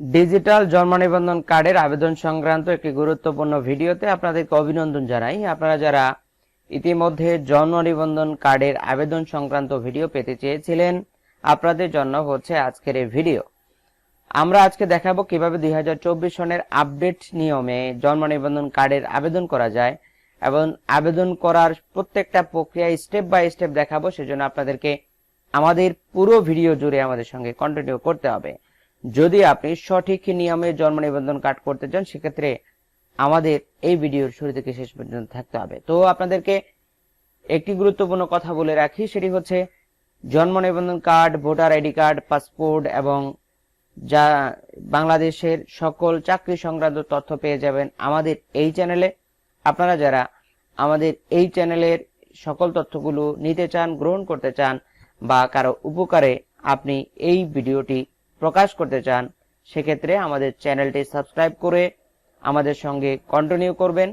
Digital জন্ম নিবন্ধন কার্ডের আবেদন সংক্রান্ত একটি গুরুত্বপূর্ণ ভিডিওতে আপনাদেরকে অভিনন্দন জানাই। আপনারা যারা ইতিমধ্যে জন্ম নিবন্ধন কার্ডের আবেদন সংক্রান্ত ভিডিও পেতে চেয়েছিলেন, আপনাদের জন্য হচ্ছে আজকের এই ভিডিও। আমরা আজকে দেখাবো কীভাবে দুই হাজার চব্বিশ সনের আপডেট নিয়মে জন্ম নিবন্ধন কার্ডের আবেদন করা যায় এবং আবেদন করার প্রত্যেকটা প্রক্রিয়া স্টেপ বাই স্টেপ দেখাবো, সেজন্য আপনাদেরকে আমাদের পুরো ভিডিও জুড়ে আমাদের সঙ্গে কন্টিনিউ করতে হবে। যদি আপনি সঠিক নিয়মে জন্ম নিবন্ধন কার্ড করতে চান, সেক্ষেত্রে আমাদের এই ভিডিওর শুরু থেকে শেষ পর্যন্ত থাকতে হবে। তো আপনাদেরকে একটি গুরুত্বপূর্ণ কথা বলে রাখি, সেটি হচ্ছে জন্ম নিবন্ধন card, voter ID card, passport এবং যা বাংলাদেশের সকল চাকরি সংক্রান্ত তথ্য পেয়ে যাবেন আমাদের এই চ্যানেলে। আপনারা যারা আমাদের এই চ্যানেলের সকল তথ্যগুলো নিতে চান, গ্রহণ করতে চান বা কারও উপকারে আপনি এই ভিডিওটি প্রকাশ করতে চান, সেক্ষেত্রে আমাদের চ্যানেলটি সাবস্ক্রাইব করে আমাদের সঙ্গে কন্টিনিউ করবেন।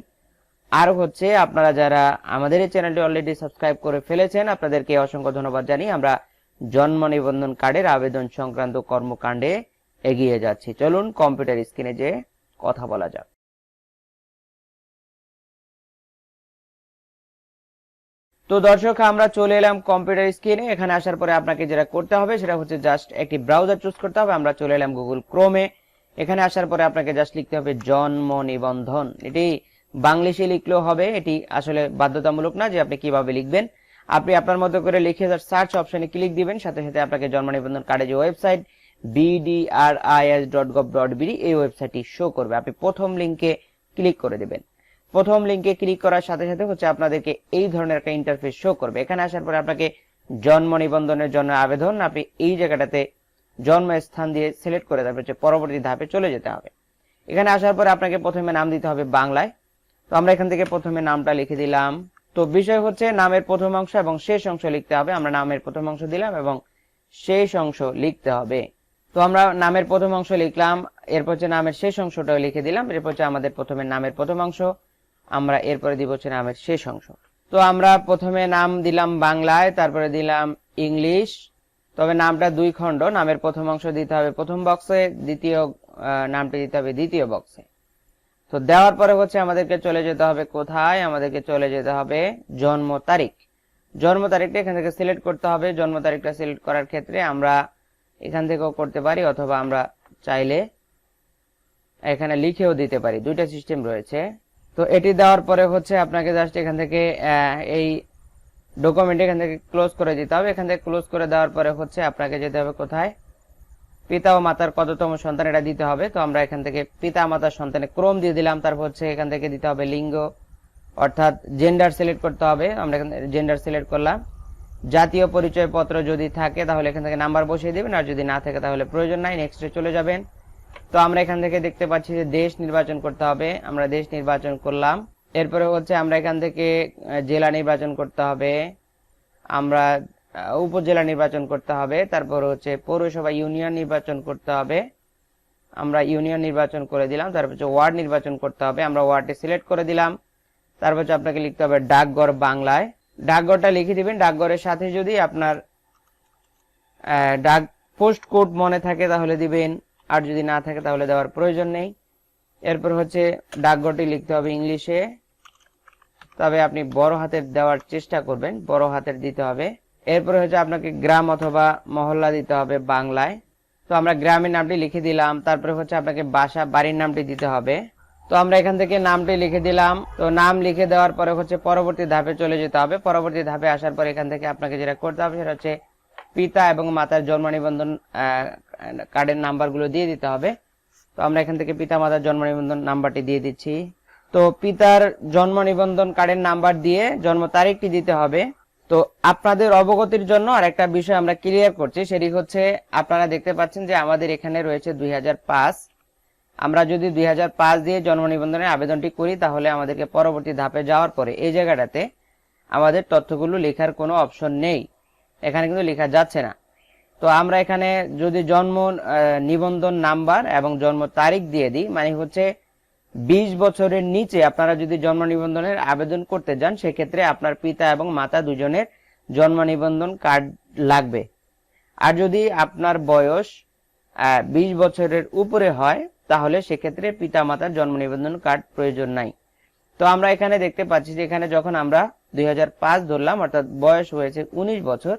আর হচ্ছে, আপনারা যারা আমাদের এই চ্যানেলটি অলরেডি সাবস্ক্রাইব করে ফেলেছেন, আপনাদেরকে অসংখ্য ধন্যবাদ জানিয়ে আমরা জন্ম নিবন্ধন কার্ডের আবেদন সংক্রান্ত কর্মকাণ্ডে এগিয়ে যাচ্ছি। চলুন কম্পিউটার স্ক্রিনে যে কথা বলা যাক। তো দর্শক, আমরা চলে এলাম কম্পিউটার স্ক্রিনে এখানে আসার পরে আপনাকে যেটা করতে হবে, সেটা হচ্ছে জাস্ট একটি ব্রাউজার চুজ করতে হবে। আমরা চলে এলাম গুগল ক্রোমে এখানে আসার পরে আপনাকে জাস্ট লিখতে হবে জন্ম নিবন্ধন। এটি বাংলিশে লিখলেও হবে। এটি আসলে বাধ্যতামূলক না যে আপনি কীভাবে লিখবেন। আপনি আপনার মতো করে লিখে সার্চ অপশনে ক্লিক দিবেন। সাথে সাথে আপনাকে জন্ম নিবন্ধন কার্ডে যে website BDRIS dot gov dot BD এই ওয়েবসাইটটি শো করবে। আপনি প্রথম লিঙ্কে ক্লিক করে দেবেন। প্রথম লিঙ্কে ক্লিক করার সাথে সাথে হচ্ছে আপনাদেরকে এই ধরনের একটা ইন্টারফেস শো করবে। এখানে আসার পরে আপনাকে জন্ম নিবন্ধনের জন্য আবেদন, আপনি এই জায়গাটাতে জন্ম স্থান দিয়ে সিলেক্ট করে তারপর হচ্ছে পরবর্তী ধাপে চলে যেতে হবে। এখানে আসার পরে আপনাকে প্রথমে নাম দিতে হবে বাংলায়। তো আমরা এখান থেকে প্রথমে নামটা লিখে দিলাম। তো বিষয় হচ্ছে নামের প্রথম অংশ এবং শেষ অংশ লিখতে হবে। আমরা নামের প্রথম অংশ দিলাম এবং শেষ অংশ লিখতে হবে। তো আমরা নামের প্রথম অংশ লিখলাম, এরপর হচ্ছে নামের শেষ অংশটাও লিখে দিলাম। এরপর হচ্ছে আমাদের প্রথমে নামের প্রথম অংশ আমরা এরপরে দিব হচ্ছে নামের শেষ অংশ। তো আমরা প্রথমে নাম দিলাম বাংলায়, তারপরে দিলাম ইংলিশ। তবে নামটা দুই খণ্ড, নামের প্রথম অংশ দিতে হবে প্রথম বক্সে, দ্বিতীয় নামটি দিতে হবে দ্বিতীয় বক্সে। তো দেওয়ার পরে হচ্ছে আমাদেরকে চলে যেতে হবে কোথায়? আমাদেরকে চলে যেতে হবে জন্ম তারিখ। জন্ম তারিখটা এখান থেকে সিলেক্ট করতে হবে। জন্ম তারিখটা সিলেক্ট করার ক্ষেত্রে আমরা এখান থেকেও করতে পারি অথবা আমরা চাইলে এখানে লিখেও দিতে পারি। দুইটা সিস্টেম রয়েছে। তো এটি দেওয়ার পরে হচ্ছে আপনাকে জাস্ট এখান থেকে এই ডকুমেন্ট এখান থেকে ক্লোজ করে দিতে হবে। এখান থেকে ক্লোজ করে দেওয়ার পরে হচ্ছে আপনাকে যেতে হবে কোথায়? পিতা ও মাতার কততম সন্তান এটা দিতে হবে। তো আমরা এখান থেকে পিতা মাতার সন্তানে ক্রম দিয়ে দিলাম। তারপর হচ্ছে এখান থেকে দিতে হবে লিঙ্গ, অর্থাৎ জেন্ডার সিলেক্ট করতে হবে। আমরা এখানে জেন্ডার সিলেক্ট করলাম। জাতীয় পরিচয় পত্র যদি থাকে তাহলে এখান থেকে নাম্বার বসিয়ে দেবেন। আর যদি না থাকে তাহলে প্রয়োজন নাই নেক্সটে চলে যাবেন। তো আমরা এখান থেকে দেখতে পাচ্ছি যে দেশ নির্বাচন করতে হবে। আমরা দেশ নির্বাচন করলাম। এরপরে হচ্ছে আমরা এখান থেকে জেলা নির্বাচন করতে হবে। আমরা উপজেলা নির্বাচন করতে হবে। তারপর হচ্ছে পৌরসভা ইউনিয়ন নির্বাচন করতে হবে। আমরা ইউনিয়ন নির্বাচন করে দিলাম। তারপর হচ্ছে ওয়ার্ড নির্বাচন করতে হবে। আমরা ওয়ার্ডে সিলেক্ট করে দিলাম। তারপর হচ্ছে আপনাকে লিখতে হবে ডাকঘর বাংলায়। ডাকঘরটা লিখে দিবেন। ডাকঘরের সাথে যদি আপনার ডাক পোস্ট কোড মনে থাকে তাহলে দিবেন। আর যদি না থাকে তাহলে দেওয়ার প্রয়োজন নেই। এরপর হচ্ছে ডাকঘরটি লিখতে হবে ইংলিশে। তবে আপনি বড় হাতের দেওয়ার চেষ্টা করবেন, বড় হাতের দিতে হবে। এরপরে হচ্ছে আপনাকে গ্রাম অথবা মহল্লা দিতে হবে বাংলায়। তো আমরা গ্রামের নামটি লিখে দিলাম, তারপরে হচ্ছে আপনাকে বাসা, বাড়ির নামটি দিতে হবে। তো আমরা এখান থেকে নামটি লিখে দিলাম। তো নাম লিখে দেওয়ার পরে হচ্ছে পরবর্তী ধাপে চলে যেতে হবে। পরবর্তী ধাপে আসার পর এখান থেকে আপনাকে যেটা করতে হবে সেটা হচ্ছে পিতা এবং মাতার জন্ম নিবন্ধন কার্ডের নাম্বারগুলো দিয়ে দিতে হবে। তো আমরা এখান থেকে পিতা, মাতার জন্ম নিবন্ধন নাম্বারটি দিয়ে দিচ্ছি। তো পিতার জন্ম নিবন্ধন কার্ডের নাম্বার দিয়ে জন্ম তারিখটি দিতে হবে। তো আপনাদের অবগতির জন্য আর একটা বিষয় আমরা ক্লিয়ার করছি, সেটি হচ্ছে আপনারা দেখতে পাচ্ছেন যে আমাদের এখানে রয়েছে দুই হাজার পাঁচ। আমরা যদি দুই হাজার পাঁচ দিয়ে জন্ম নিবন্ধনের আবেদনটি করি, তাহলে আমাদেরকে পরবর্তী ধাপে যাওয়ার পরে এই জায়গাটাতে আমাদের তথ্যগুলো লেখার কোনো অপশন নেই। এখানে কিন্তু লেখা যাচ্ছে না। তো আমরা এখানে যদি জন্ম নিবন্ধন নাম্বার এবং জন্ম তারিখ দিয়ে দিই মানে হচ্ছে বিশ বছরের নিচে আপনারা যদি জন্ম নিবন্ধনের আবেদন করতে যান, সেক্ষেত্রে আপনার পিতা এবং মাতা দুজনের জন্ম নিবন্ধন কার্ড লাগবে। আর যদি আপনার বয়স বিশ বছরের উপরে হয়, তাহলে সেক্ষেত্রে পিতা মাতার জন্ম নিবন্ধন কার্ড প্রয়োজন নাই। তো আমরা এখানে দেখতে পাচ্ছি যে এখানে যখন আমরা দুই হাজার পাঁচ ধরলাম, অর্থাৎ বয়স হয়েছে ১৯ বছর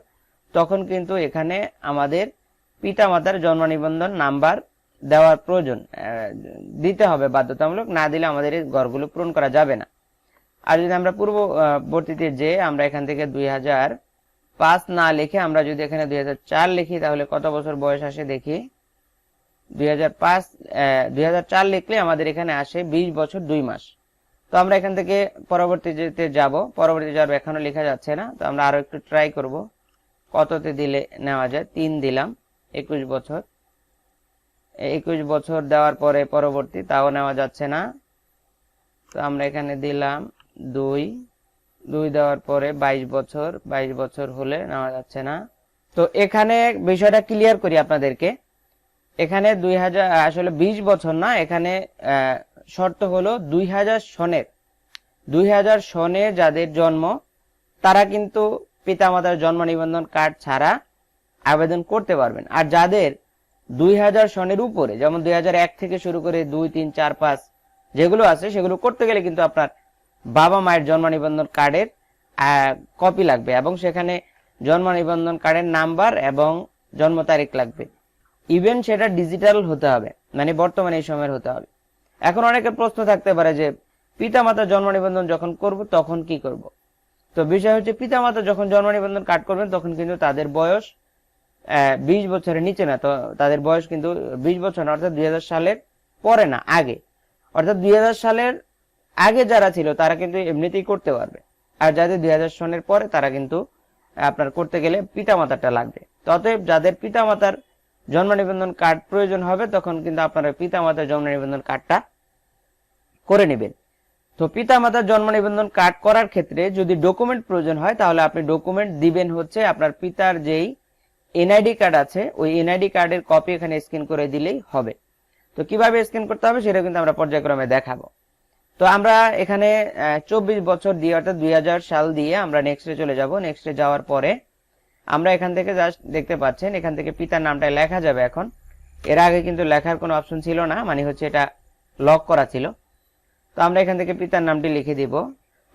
তখন কিন্তু এখানে আমাদের পিতামাতার জন্ম নিবন্ধন নাম্বার দেওয়ার প্রয়োজন দিতে হবে বাধ্যতামূলক, না দিলে আমাদের এই ঘরগুলো পূরণ করা যাবে না। আর যদি আমরা পূর্ববর্তীতে যে আমরা এখান থেকে দুই হাজার পাঁচ না লিখে আমরা যদি এখানে দুই হাজার চার লিখি, তাহলে কত বছর বয়স আসে দেখি? দুই হাজার পাঁচ দুই হাজার চার লিখলে আমাদের এখানে আসে বিশ বছর দুই মাস। তো আমরা এখান থেকে পরবর্তীতে যাব। পরবর্তী যাব এখনও লেখা যাচ্ছে না, তো আমরা আরও একটু ট্রাই করব। কততে দিলে নেওয়া যায়? তিন দিলাম, একুশ বছর। একুশ বছর দেওয়ার পরে পরবর্তী, তাও নেওয়া যাচ্ছে না। তো আমরা এখানে দিলাম দুই। দুই দেওয়ার পরে বাইশ বছর বাইশ বছর হলে নেওয়া যাচ্ছে না। তো এখানে বিষয়টা ক্লিয়ার করি আপনাদেরকে। এখানে দুই হাজার, আসলে বিশ বছর না, এখানে শর্ত হলো দুই হাজার সনের। দুই হাজার সনে যাদের জন্ম, তারা কিন্তু পিতামাতার জন্ম নিবন্ধন কার্ড ছাড়া আবেদন করতে পারবেন। আর যাদের দুই হাজার সনের উপরে, যেমন দুই এক থেকে শুরু করে দুই, তিন, চার, পাঁচ যেগুলো আছে, সেগুলো করতে গেলে কিন্তু আপনার বাবা মায়ের জন্ম নিবন্ধন কার্ডের কপি লাগবে এবং সেখানে জন্ম নিবন্ধন কার্ডের নাম্বার এবং জন্ম তারিখ লাগবে। ইভেন সেটা ডিজিটাল হতে হবে মানে বর্তমানে এই সময়ের হতে হবে। এখন অনেকের প্রশ্ন থাকতে পারে যে, পিতামাতার জন্ম নিবন্ধন যখন করব, তখন কি করব? তো বিষয় হচ্ছে পিতামাতা যখন জন্ম নিবন্ধন কার্ড করবেন, তখন কিন্তু তাদের বয়স বিশ বছরের নিচে না, তো তাদের বয়স কিন্তু বিশ বছর না, অর্থাৎ দুই হাজার সালের পরে না, আগে। অর্থাৎ দুই হাজার সালের আগে যারা ছিল, তারা কিন্তু এমনিতেই করতে পারবে। আর যাদের দুই হাজার সনের পরে, তারা কিন্তু আপনার করতে গেলে পিতামাতারটা লাগবে। ততএব যাদের পিতামাতার জন্ম নিবন্ধন কার্ড প্রয়োজন হবে, তখন কিন্তু আপনারা পিতামাতার জন্ম নিবন্ধন কার্ডটা করে নেবেন। তো পিতামাতার জন্ম নিবন্ধন কার্ড করার ক্ষেত্রে যদি ডকুমেন্ট প্রয়োজন হয়, তাহলে আপনি ডকুমেন্ট দিবেন হচ্ছে আপনার পিতার যেই এনআইডি কার্ড আছে, ওই এনআইডি কার্ডের কপি এখানে স্ক্যান করে দিলেই হবে। তো কীভাবে স্ক্যান করতে হবে সেটা কিন্তু আমরা পর্যায়ক্রমে দেখাবো। তো আমরা এখানে চব্বিশ বছর দিয়ে অর্থাৎ দুই হাজার সাল দিয়ে আমরা নেক্সটে চলে যাব। নেক্সটে যাওয়ার পরে আমরা এখান থেকে জাস্ট দেখতে পাচ্ছেন, এখান থেকে পিতার নামটা লেখা যাবে এখন। এর আগে কিন্তু লেখার কোনো অপশন ছিল না মানে হচ্ছে এটা লক করা ছিল। তো আমরা এখান থেকে পিতার নামটি লিখে দিব।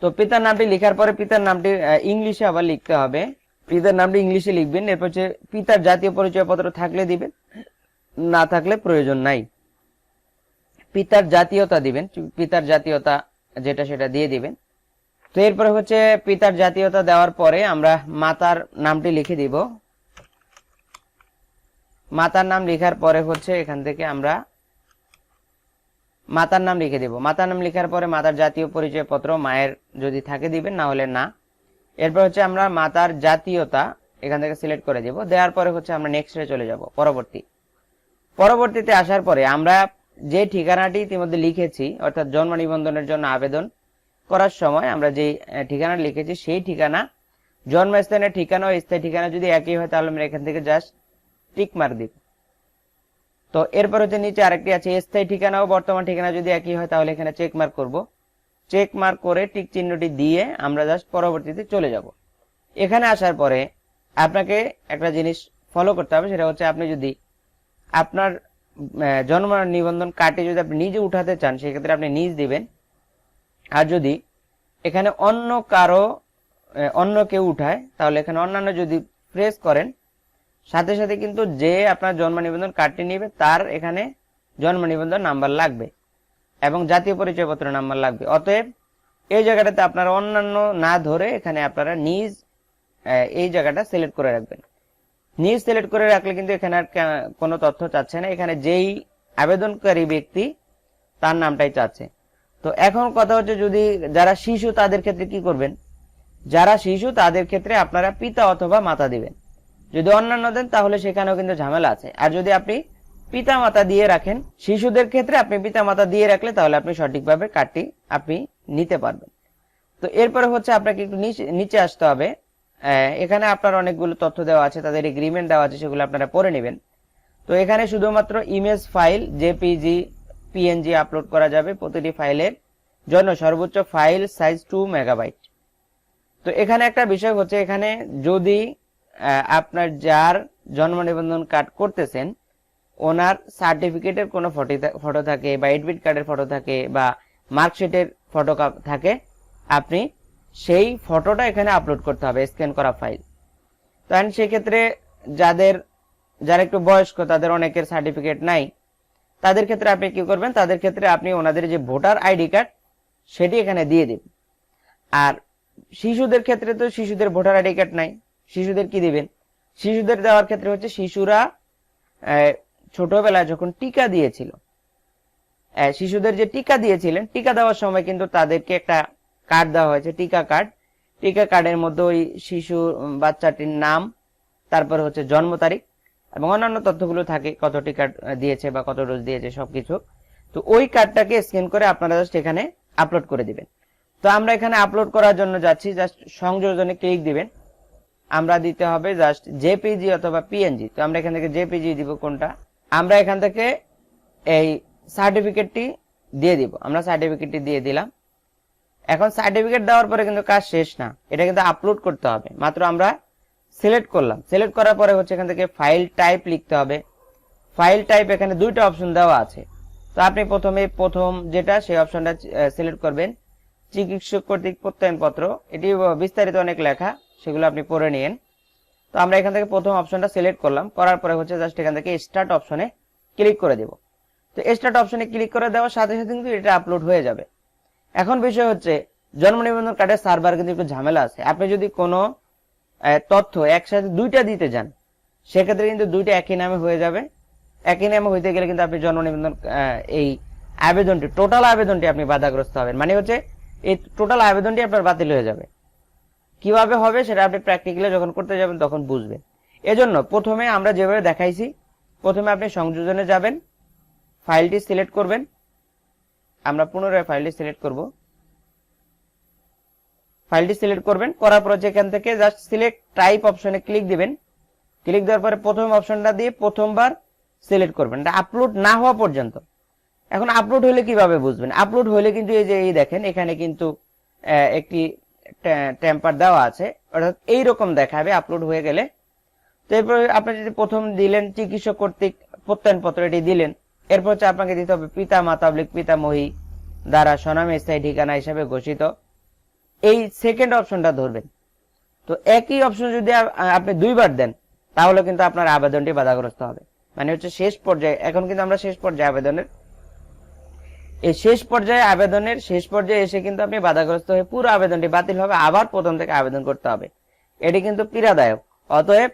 তো পিতার নামটি লেখার পরে পিতার নামটি ইংলিশে আবার লিখতে হবে। পিতার নামটি ইংলিশে লিখবেন, এরপর হচ্ছে পিতার জাতীয় পরিচয়পত্র থাকলে দিবেন, না থাকলে প্রয়োজন নাই। পিতার জাতীয়তা দিবেন, পিতার জাতীয়তা যেটা সেটা দিয়ে দিবেন। তো এরপরে হচ্ছে পিতার জাতীয়তা দেওয়ার পরে আমরা মাতার নামটি লিখে দিব। মাতার নাম লেখার পরে হচ্ছে এখান থেকে আমরা মাতার নাম লিখে দিব। মাতার নাম লেখার পরে মাতার জাতীয় পরিচয়পত্র মায়ের যদি থাকে দিবেন না হলে না। এরপর হচ্ছে আমরা মাতার জাতীয়তা এখান থেকে সিলেক্ট করে দিব। দেওয়ার পরে হচ্ছে আমরা নেক্সটে চলে যাব, পরবর্তী। পরবর্তীতে আসার পরে আমরা যে ঠিকানাটি ইতিমধ্যে লিখেছি, অর্থাৎ জন্ম নিবন্ধনের জন্য আবেদন করার সময় আমরা যে ঠিকানা লিখেছি, সেই ঠিকানা, জন্মস্থানের ঠিকানা ও স্থায়ী ঠিকানা যদি একই হয়, তাহলে আমরা এখান থেকে জাস্ট টিক মার দিব। তো এরপর হচ্ছে নিচে আরেকটি আছে, স্থায়ী ঠিকানা ও বর্তমান ঠিকানা যদি একই হয় তাহলে এখানে চেক মার্ক করব। চেক মার্ক করে টিক চিহ্নটি দিয়ে আমরা জাস্ট পরবর্তীতে চলে যাব। এখানে আসার পরে আপনাকে একটা জিনিস ফলো করতে হবে, সেটা হচ্ছে আপনি যদি আপনার জন্ম নিবন্ধন কার্ডটি যদি আপনি নিজে উঠাতে চান, সেক্ষেত্রে আপনি নিজ দিবেন। আর যদি এখানে অন্য কারও অন্য কেউ উঠায়, তাহলে এখানে অন্যান্য যদি প্রেস করেন সাথে সাথে কিন্তু যে আপনার জন্ম নিবন্ধন কার্ডটি নেবে, তার এখানে জন্ম নিবন্ধন নাম্বার লাগবে এবং জাতীয় পরিচয়পত্র নাম্বার লাগবে। অতএব এই জায়গাটাতে আপনারা অন্যান্য না ধরে এখানে আপনারা নিজ এই জায়গাটা সিলেক্ট করে রাখবেন। নিজ সিলেক্ট করে রাখলে কিন্তু এখানে আর কোনো তথ্য চাচ্ছে না। এখানে যেই আবেদনকারী ব্যক্তি, তার নামটাই চাচ্ছে। তো এখন কথা হচ্ছে যদি যারা শিশু, তাদের ক্ষেত্রে কি করবেন? যারা শিশু, তাদের ক্ষেত্রে আপনারা পিতা অথবা মাতা দিবেন। যদি অন্যান্য দেন, তাহলে সেখানেও কিন্তু ঝামেলা আছে। আর যদি আপনি পিতা মাতা দিয়ে রাখেন, শিশুদের ক্ষেত্রে আপনি পিতা মাতা দিয়ে রাখলে তাহলে আপনি সঠিকভাবে কার্ডটি আপনি নিতে পারবেন। তো এরপরে হচ্ছে আপনাকে একটু নিচে আসতে হবে। এখানে আপনার অনেকগুলো তথ্য দেওয়া আছে, তাদের এগ্রিমেন্ট দেওয়া আছে, সেগুলো আপনারা পড়ে নেবেন। তো এখানে শুধুমাত্র image file JPG PNG upload করা যাবে, প্রতিটি ফাইলের জন্য সর্বোচ্চ ফাইল সাইজ টু মেগাবাইট তো এখানে একটা বিষয় হচ্ছে, এখানে যদি আপনার যার জন্ম নিবন্ধন কার্ড করতেছেন, ওনার সার্টিফিকেটের কোনো ফটো ফটো থাকে বা এডমিট কার্ডের ফটো থাকে বা মার্কশিটের ফটো থাকে, আপনি সেই ফটোটা এখানে আপলোড করতে হবে স্ক্যান করা ফাইল তো সেক্ষেত্রে যাদের, যারা একটু বয়স্ক, তাদের অনেকের সার্টিফিকেট নাই, তাদের ক্ষেত্রে আপনি কি করবেন, তাদের ক্ষেত্রে আপনি ওনাদের যে ভোটার আইডি কার্ড সেটি এখানে দিয়ে দিন। আর শিশুদের ক্ষেত্রে তো শিশুদের ভোটার আইডি কার্ড নাই। শিশুদের কি দিবেন? শিশুদের দেওয়ার ক্ষেত্রে হচ্ছে শিশুরা ছোটবেলায় যখন টিকা দিয়েছিল শিশুদের যে টিকা দিয়েছিলেন, টিকা দেওয়ার সময় কিন্তু তাদেরকে একটা কার্ড দেওয়া হয়েছে, টিকা কার্ড টিকা কার্ডের মধ্যে ওই শিশু বাচ্চাটির নাম, তারপর হচ্ছে জন্ম তারিখ এবং অন্যান্য তথ্যগুলো থাকে, কত টিকা দিয়েছে বা কত ডোজ দিয়েছে, সবকিছু। তো ওই কার্ডটাকে স্ক্যান করে আপনারা জাস্ট এখানে আপলোড করে দিবেন। তো আমরা এখানে আপলোড করার জন্য যাচ্ছি জাস্ট সংযোজনে ক্লিক দিবেন। আমরা দিতে হবে জাস্ট জেপিজি অথবা পিএনজি তো আমরা এখান থেকে জেপিজি দিব কোনটা? আমরা এখান থেকে এই সার্টিফিকেটটি দিয়ে দিব। আমরা সার্টিফিকেটটি দিয়ে দিলাম। এখন সার্টিফিকেট দেওয়ার পরে কিন্তু কাজ শেষ না। এটা কিন্তু আপলোড করতে হবে। মাত্র আমরা সিলেক্ট করলাম। সিলেক্ট করার পরে হচ্ছে এখান থেকে ফাইল টাইপ লিখতে হবে। ফাইল টাইপ এখানে দুইটা অপশন দেওয়া আছে। তো আপনি প্রথমে প্রথম যেটা, সেই অপশনটা সিলেক্ট করবেন। চিকিৎসক কর্তৃক প্রত্যয়নপত্র। এটি বিস্তারিত অনেক লেখা। সেগুলো আপনি পড়ে নিন। তো আমরা এখান থেকে প্রথম অপশনটা সিলেক্ট করলাম। করার পরে হচ্ছে জাস্ট এখান থেকে স্টার্ট অপশনে ক্লিক করে দেব। তো স্টার্ট অপশনে ক্লিক করে দেওয়ার সাথে সাথে কিন্তু এটা আপলোড হয়ে যাবে। এখন বিষয় হচ্ছে, জন্ম নিবন্ধন কার্ডের সার্ভার কিন্তু একটু ঝামেলা আছে। আপনি যদি কোনো তথ্য একসাথে দুইটা দিতে যান, সেক্ষেত্রে কিন্তু দুইটা একই নামে হয়ে যাবে। একই নামে হইতে গেলে কিন্তু আপনি জন্ম নিবন্ধন এই আবেদনটি টোটাল আবেদনটি আপনি বাধাগ্রস্ত হবেন। মানে হচ্ছে, এই টোটাল আবেদনটি আপনার বাতিল হয়ে যাবে। কীভাবে হবে সেটা আপনি প্র্যাকটিক্যালি যখন করতে যাবেন তখন বুঝবেন। এজন্য প্রথমে আমরা যেভাবে দেখাইছি, প্রথমে আপনি সংযোজনে যাবেন ফাইলটি সিলেক্ট করবেন। আমরা পুনরায় ফাইলটি সিলেক্ট করব। ফাইলটি সিলেক্ট করবেন, করার পর যেখান থেকে জাস্ট সিলেক্ট টাইপ অপশনে ক্লিক দিবেন। ক্লিক দেওয়ার পরে প্রথম অপশনটা দিয়ে প্রথমবার সিলেক্ট করবেন। এটা আপলোড না হওয়া পর্যন্ত। এখন আপলোড হলে কীভাবে বুঝবেন? আপলোড হলে কিন্তু এই যে এই দেখেন, এখানে কিন্তু একটি টেম্পার দেওয়া আছে, অর্থাৎ এইরকম দেখাবে আপলোড হয়ে গেলে। তো এরপর আপনি যদি প্রথম দিলেন চিকিৎসক কর্তৃক, প্রত্যয়নপত্র এটি দিলেন, এরপর হচ্ছে আপনাকে দিতে হবে পিতা মাতা অবলিক পিতামহী দ্বারা সনামে স্থায়ী ঠিকানা হিসাবে ঘোষিত। এই সেকেন্ড অপশনটা ধরবেন। তো একই অপশন যদি আপনি দুইবার দেন, তাহলে কিন্তু আপনার আবেদনটি বাধাগ্রস্ত হবে। মানে হচ্ছে শেষ পর্যায়ে, এখন কিন্তু আমরা শেষ পর্যায়ে আবেদনের এই শেষ পর্যায়ে আবেদনের শেষ পর্যায়ে এসে কিন্তু আপনি বাধাগ্রস্ত হয়ে পুরো আবেদনটি বাতিল হবে, আবার প্রথম থেকে আবেদন করতে হবে। এটি কিন্তু পীড়াদায়ক। অতএব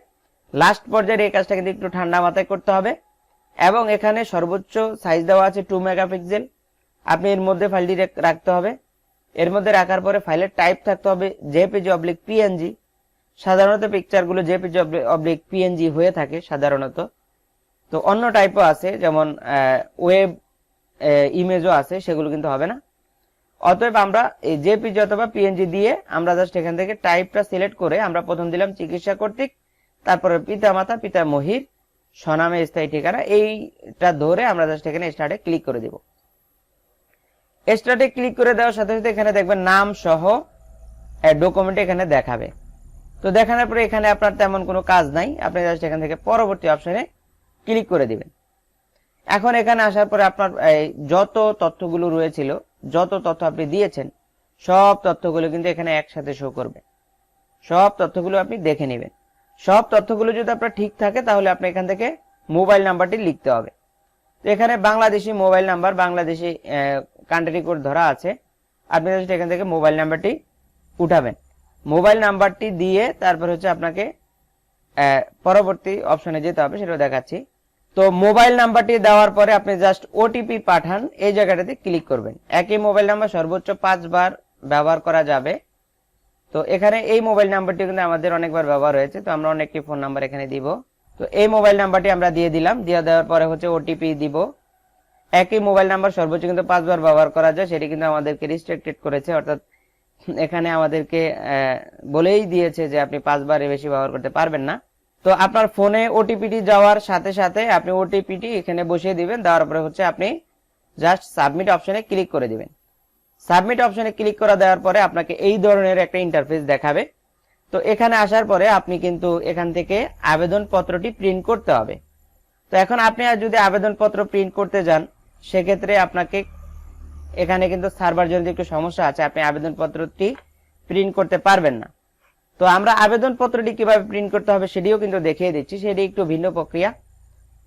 লাস্ট পর্যায়ে এই কাজটা কিন্তু একটু ঠান্ডা মাথায় করতে হবে এবং এখানে সর্বোচ্চ সাইজ দেওয়া আছে টু মেগাপিক্সেল আপনি এর মধ্যে ফাইলটি রাখতে হবে। এর মধ্যে রাখার পরে ফাইলের টাইপ থাকতে হবে জেপিজি অবলিক পিএনজি সাধারণত পিকচারগুলো জেপিজি অবলিক পিএনজি হয়ে থাকে সাধারণত। তো অন্য টাইপও আছে, যেমন ওয়েব ইমেজও আছে, সেগুলো কিন্তু হবে না। অতএব আমরা এই জেপিজি অথবা পিএনজি দিয়ে আমরা জাস্ট এখান থেকে টাইপটা সিলেক্ট করে আমরা প্রথম দিলাম চিকিৎসা কর্তৃক, তারপরে পিতা মাতা পিতা মহির স্বনামে স্থায়ী ঠিকানা, এইটা ধরে আমরা জাস্ট এখানে স্টার্টে ক্লিক করে দিব। স্টার্টে ক্লিক করে দেওয়ার সাথে সাথে এখানে দেখবেন নাম সহ ডকুমেন্ট এখানে দেখাবে। তো দেখানোর পরে এখানে আপনার তেমন কোনো কাজ নাই, আপনি জাস্ট এখান থেকে পরবর্তী অপশনে ক্লিক করে দিবেন। এখন এখানে আসার পরে আপনার যত তথ্যগুলো রয়েছিল, যত তথ্য আপনি দিয়েছেন, সব তথ্যগুলো কিন্তু এখানে একসাথে শো করবে। সব তথ্যগুলো আপনি দেখে নেবেন। সব তথ্যগুলো যদি আপনার ঠিক থাকে, তাহলে আপনি এখান থেকে মোবাইল নাম্বারটি লিখতে হবে। এখানে Bangladeshi mobile number Bangladeshi country code ধরা আছে। আপনি এখান থেকে মোবাইল নাম্বারটি উঠাবেন। মোবাইল নাম্বারটি দিয়ে তারপর হচ্ছে আপনাকে পরবর্তী অপশনে যেতে হবে সেটা দেখাচ্ছি। তো মোবাইল নাম্বারটি দেওয়ার পরে আপনি জাস্ট ওটিপি পাঠান, এই জায়গাটাতে ক্লিক করবেন। একই মোবাইল নাম্বার সর্বোচ্চ পাঁচবার ব্যবহার করা যাবে। তো এখানে এই মোবাইল নাম্বারটি কিন্তু আমাদের অনেকবার ব্যবহার হয়েছে, তো আমরা অনেকটি ফোন নাম্বার এখানে দিব। তো এই মোবাইল নাম্বারটি আমরা দিয়ে দিলাম, দিয়ে দেওয়ার পরে হচ্ছে ওটিপি দিব। একই মোবাইল নাম্বার সর্বোচ্চ কিন্তু পাঁচবার ব্যবহার করা যায়, সেটি কিন্তু আমাদেরকে রিস্ট্রিক্টেড করেছে, অর্থাৎ এখানে আমাদেরকে বলেই দিয়েছে যে আপনি পাঁচবারের বেশি ব্যবহার করতে পারবেন না। তো আপনার ফোনে ওটিপিটি যাওয়ার সাথে সাথে আপনি ওটিপিটি এখানে বসিয়ে দিবেন। দেওয়ার পরে হচ্ছে আপনি জাস্ট সাবমিট অপশনে ক্লিক করে দিবেন। সাবমিট অপশনে ক্লিক করা দেওয়ার পরে আপনাকে এই ধরনের একটা ইন্টারফেস দেখাবে। তো এখানে আসার পরে আপনি কিন্তু এখান থেকে আবেদন পত্রটি প্রিন্ট করতে হবে। তো এখন আপনি আর যদি আবেদনপত্র প্রিন্ট করতে যান, সেক্ষেত্রে আপনাকে এখানে কিন্তু সার্ভার জনিত একটু সমস্যা আছে, আপনি আবেদনপত্রটি প্রিন্ট করতে পারবেন না। তো আমরা আবেদনপত্রটি কীভাবে প্রিন্ট করতে হবে সেটিও কিন্তু দেখিয়ে দিচ্ছি, সেটি একটু ভিন্ন প্রক্রিয়া।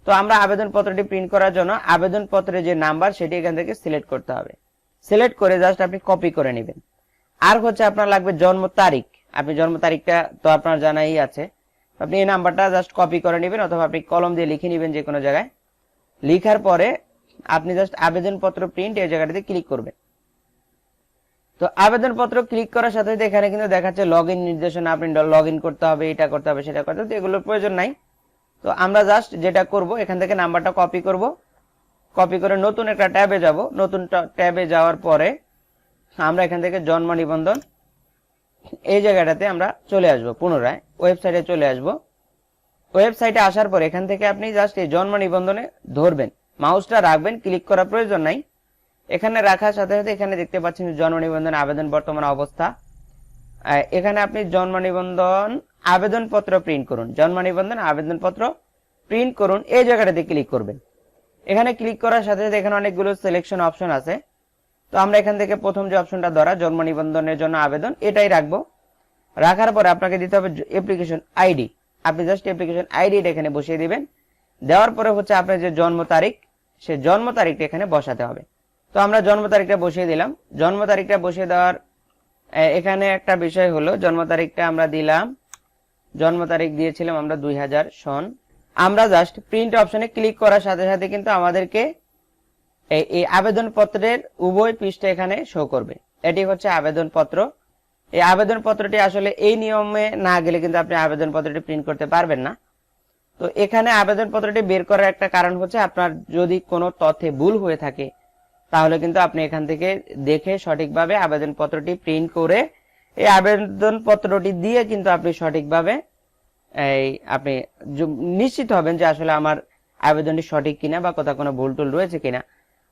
তো আমরা আবেদনপত্রটি প্রিন্ট করার জন্য আবেদনপত্রের যে নাম্বার, সেটি এখান থেকে সিলেক্ট করতে হবে। সিলেক্ট করে জাস্ট আপনি কপি করে নেবেন। আর হচ্ছে আপনার লাগবে জন্ম তারিখ। আপনি জন্ম তারিখটা তো আপনার জানাই আছে। আপনি এই নাম্বারটা জাস্ট কপি করে নেবেন অথবা আপনি কলম দিয়ে লিখে নেবেন যে কোনো জায়গায়। লিখার পরে আপনি জাস্ট আবেদনপত্র প্রিন্ট এই জায়গাটাতে ক্লিক করবেন। তো আবেদনপত্র ক্লিক করার সাথে সাথে এখানে কিন্তু দেখাচ্ছে লগ ইন নির্দেশনা, আপনি লগ ইন করতে হবে, এটা করতে হবে, সেটা করতে হবে এগুলোর প্রয়োজন নাই। তো আমরা জাস্ট যেটা করব, এখান থেকে নাম্বারটা কপি করব। কপি করে নতুন একটা ট্যাবে যাব। নতুন ট্যাবে যাওয়ার পরে আমরা এখান থেকে জন্ম নিবন্ধন এই জায়গাটাতে আমরা চলে আসব, পুনরায় ওয়েবসাইটে চলে আসব। ওয়েবসাইটে আসার পর এখান থেকে আপনি জাস্ট এই জন্ম নিবন্ধনে ধরবেন। মাউসটা রাখবেন ক্লিক করার প্রয়োজন নাই। এখানে রাখার সাথে সাথে এখানে দেখতে পাচ্ছেন জন্ম নিবন্ধন আবেদন বর্তমান অবস্থা। এখানে আপনি জন্ম নিবন্ধন আবেদনপত্র প্রিন্ট করুন। জন্ম নিবন্ধন আবেদনপত্র প্রিন্ট করুন। এই জায়গাটাতে ক্লিক করবেন। এখানে ক্লিক করার সাথে সাথে এখানে অনেকগুলো সিলেকশন অপশন আছে। তো আমরা এখান থেকে প্রথম যে অপশনটা ধরা জন্ম নিবন্ধনের জন্য আবেদন, এটাই রাখব। রাখার পরে আপনাকে দিতে হবে অ্যাপ্লিকেশন আইডি আপনি জাস্ট অ্যাপ্লিকেশন আইডিটা এখানে বসিয়ে দিবেন। দেওয়ার পরে হচ্ছে আপনার যে জন্ম তারিখ, সে জন্ম তারিখটা এখানে বসাতে হবে। তো আমরা জন্ম তারিখটা বসিয়ে দিলাম। জন্ম তারিখটা বসিয়ে দেওয়ার এখানে একটা বিষয় হলো, জন্ম তারিখটা আমরা দিলাম। জন্ম তারিখ দিয়েছিলাম আমরা দুই হাজার সন। আমরা জাস্ট প্রিন্ট অপশনে ক্লিক করার সাথে সাথে কিন্তু আমাদেরকে এই আবেদনপত্রের উভয় পৃষ্ঠা এখানে শো করবে। এটি হচ্ছে আবেদনপত্র। এই আবেদনপত্রটি আসলে এই নিয়মে না গেলে কিন্তু আপনি আবেদনপত্রটি প্রিন্ট করতে পারবেন না। তো এখানে আবেদনপত্রটি বের করার একটা কারণ হচ্ছে আপনার যদি কোনো তথ্যে ভুল হয়ে থাকে তাহলে কিন্তু আপনি এখান থেকে দেখে সঠিকভাবে আবেদনপত্রটি প্রিন্ট করে এই আবেদনপত্রটি দিয়ে কিন্তু আপনি সঠিকভাবে এই আপনি নিশ্চিত হবেন যে আসলে আমার আবেদনটি সঠিক কিনা বা কোথাও কোনো ভুল টুল রয়েছে কিনা।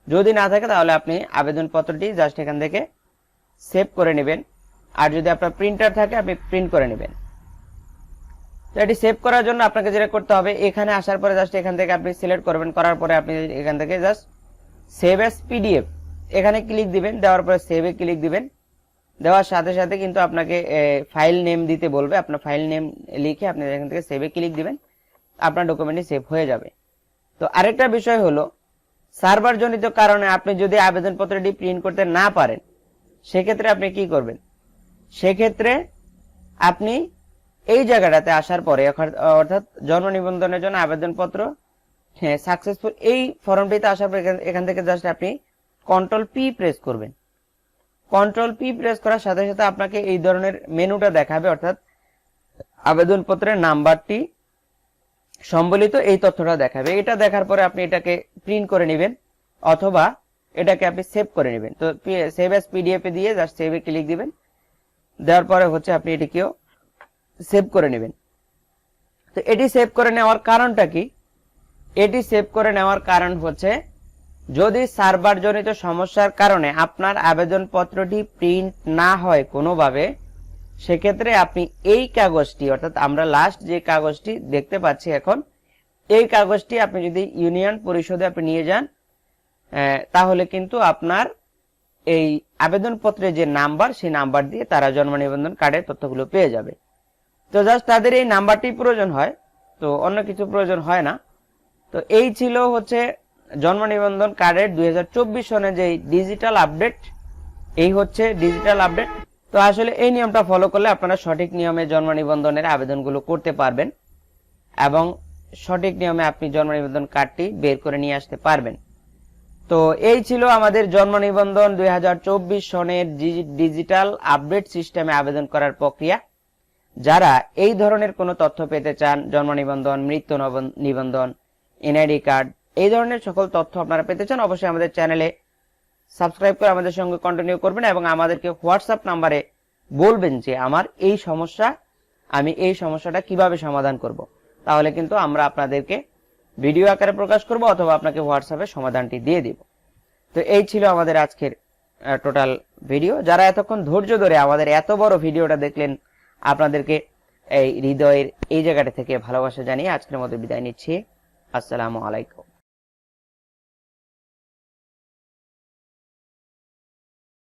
যদি না থাকে তাহলে আপনি আবেদনপত্রটি জাস্ট এখান থেকে সেভ করে নেবেন। আর যদি আপনার প্রিন্টার থাকে, আপনি প্রিন্ট করে নেবেন। তো এটি সেভ করার জন্য আপনাকে যেটা করতে হবে, এখানে আসার পরে জাস্ট এখান থেকে আপনি সিলেক্ট করবেন, করার পরে আপনি এখান থেকে জাস্ট সেভ এস পিডিএফ এখানে ক্লিক দিবেন, দেওয়ার পরে সেভে ক্লিক দিবেন। দেওয়ার সাথে সাথে কিন্তু আপনাকে ফাইল নেম দিতে বলবে। আপনার ফাইল নেম লিখে আপনি এখান থেকে সেভে ক্লিক দিবেন। আপনার ডকুমেন্টটি সেভ হয়ে যাবে। তো আরেকটা বিষয় হলো সার্ভার জনিত কারণে আপনি যদি আবেদনপত্রটি প্রিন্ট করতে না পারেন, সেক্ষেত্রে আপনি কি করবেন? সেক্ষেত্রে আপনি এই জায়গাটাতে আসার পরে অর্থাৎ জন্ম নিবন্ধনের জন্য আবেদনপত্র হ্যাঁ সাকসেসফুল এই ফর্মটিতে আসার পর এখান- থেকে জাস্ট আপনি কন্ট্রোল পি প্রেস করবেন। কন্ট্রোল পি প্রেস করার সাথে সাথে আপনাকে এই ধরনের মেনুটা দেখাবে, অর্থাৎ আবেদনপত্রের নাম্বারটি সম্বলিত এই তথ্যটা দেখাবে। এটা দেখার পরে আপনি এটাকে প্রিন্ট করে নেবেন, অথবা এটাকে আপনি সেভ করে নেবেন। তো সেভ এস পিডিএফ এ দিয়ে জাস্ট সেভে ক্লিক দিবেন। দেওয়ার পরে হচ্ছে আপনি এটিকেও সেভ করে নেবেন। তো এটি সেভ করে নেওয়ার কারণটা কি? এটি সেভ করে নেওয়ার কারণ হচ্ছে, যদি সার্ভার জনিত সমস্যার কারণে আপনার আবেদনপত্রটি প্রিন্ট না হয় কোনোভাবে, সেক্ষেত্রে আপনি এই কাগজটি, অর্থাৎ আমরা লাস্ট যে কাগজটি দেখতে পাচ্ছি এখন, এই কাগজটি আপনি যদি ইউনিয়ন পরিষদে আপনি নিয়ে যান তাহলে কিন্তু আপনার এই আবেদনপত্রের যে নাম্বার, সেই নাম্বার দিয়ে তারা জন্ম নিবন্ধন কার্ডের তথ্যগুলো পেয়ে যাবে। তো জাস্ট তাদের এই নাম্বারটি প্রয়োজন হয়, তো অন্য কিছু প্রয়োজন হয় না। তো এই ছিল হচ্ছে জন্ম নিবন্ধন কার্ডের দুই সনে যে ডিজিটাল আপডেট এই হচ্ছে ডিজিটাল আপডেট তো আসলে এই নিয়মটা ফলো করলে আপনারা সঠিক নিয়মে জন্ম নিবন্ধনের আবেদনগুলো করতে পারবেন এবং সঠিক নিয়মে আপনি জন্ম নিবন্ধন কার্ডটি বের করে নিয়ে আসতে পারবেন। তো এই ছিল আমাদের জন্ম নিবন্ধন দুই হাজার চব্বিশ সনের ডিজিটাল আপডেট সিস্টেমে আবেদন করার প্রক্রিয়া। যারা এই ধরনের কোনো তথ্য পেতে চান, জন্ম নিবন্ধন, মৃত্যু নবন- নিবন্ধন এনআইডি কার্ড, এই ধরনের সকল তথ্য আপনারা পেতে চান, অবশ্যই আমাদের চ্যানেলে সাবস্ক্রাইব করে আমাদের সঙ্গে কন্টিনিউ করবেন এবং আমাদেরকে হোয়াটসঅ্যাপ নাম্বারে বলবেন যে আমার এই সমস্যা, আমি এই সমস্যাটা কীভাবে সমাধান করব। তাহলে কিন্তু আমরা আপনাদেরকে ভিডিও আকারে প্রকাশ করব অথবা আপনাকে হোয়াটসঅ্যাপে সমাধানটি দিয়ে দিব। তো এই ছিল আমাদের আজকের টোটাল ভিডিও যারা এতক্ষণ ধৈর্য ধরে আমাদের এত বড় ভিডিওটা দেখলেন, আপনাদেরকে এই হৃদয়ের এই জায়গাটা থেকে ভালোবাসা জানিয়ে আজকের মতো বিদায় নিচ্ছি। السلام عليكم.